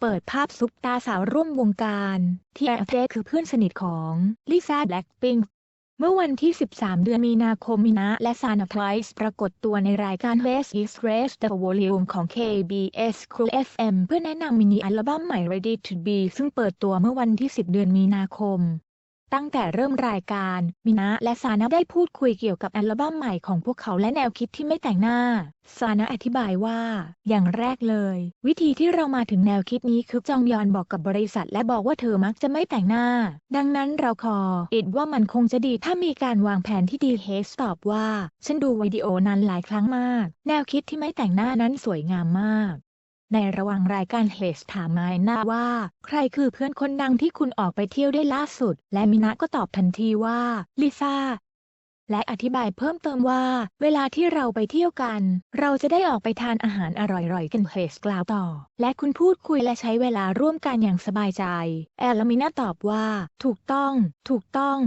เปิดภาพซุปตาสาวร่วมวงการ ที่แอฟเจคือเพื่อนสนิทของลิซ่าแบล็กพิงเมื่อวันที่ 13 เดือนมีนาคมมินะและซานาไพรส์ปรากฏตัวในรายการ Race is Race the Volume ของ KBS Cool FM เพื่อแนะนำมินิอัลบั้มใหม่ Ready to Be ซึ่งเปิดตัวเมื่อวันที่ 10 เดือนมีนาคม ตั้งแต่เริ่มรายการ มินะและซานะได้พูดคุยเกี่ยวกับอัลบั้มใหม่ของพวกเขาและแนวคิดที่ไม่แต่งหน้า ซานะอธิบายว่า อย่างแรกเลย วิธีที่เรามาถึงแนวคิดนี้คือจองยอนบอกกับบริษัท และบอกว่าเธอมักจะไม่แต่งหน้า ดังนั้นเราคออิดว่ามันคงจะดีถ้ามีการวางแผนที่ดีเฮสตอบว่า ฉันดูวิดีโอนั้นหลายครั้งมาก แนวคิดที่ไม่แต่งหน้านั้นสวยงามมาก ในระหว่างรายการเฮสถามไมนาว่า ใครคือเพื่อนคนดังที่คุณออกไปเที่ยวได้ล่าสุด และมินะก็ตอบทันทีว่า ลิซ่า และอธิบายเพิ่มเติมว่า เวลาที่เราไปเที่ยวกัน เราจะได้ออกไปทานอาหารอร่อยๆ กันเฮสกล่าวต่อ และคุณพูดคุยและใช้เวลาร่วมกันอย่างสบายใจ แอลมินาตอบว่า ถูกต้อง ถูกต้อง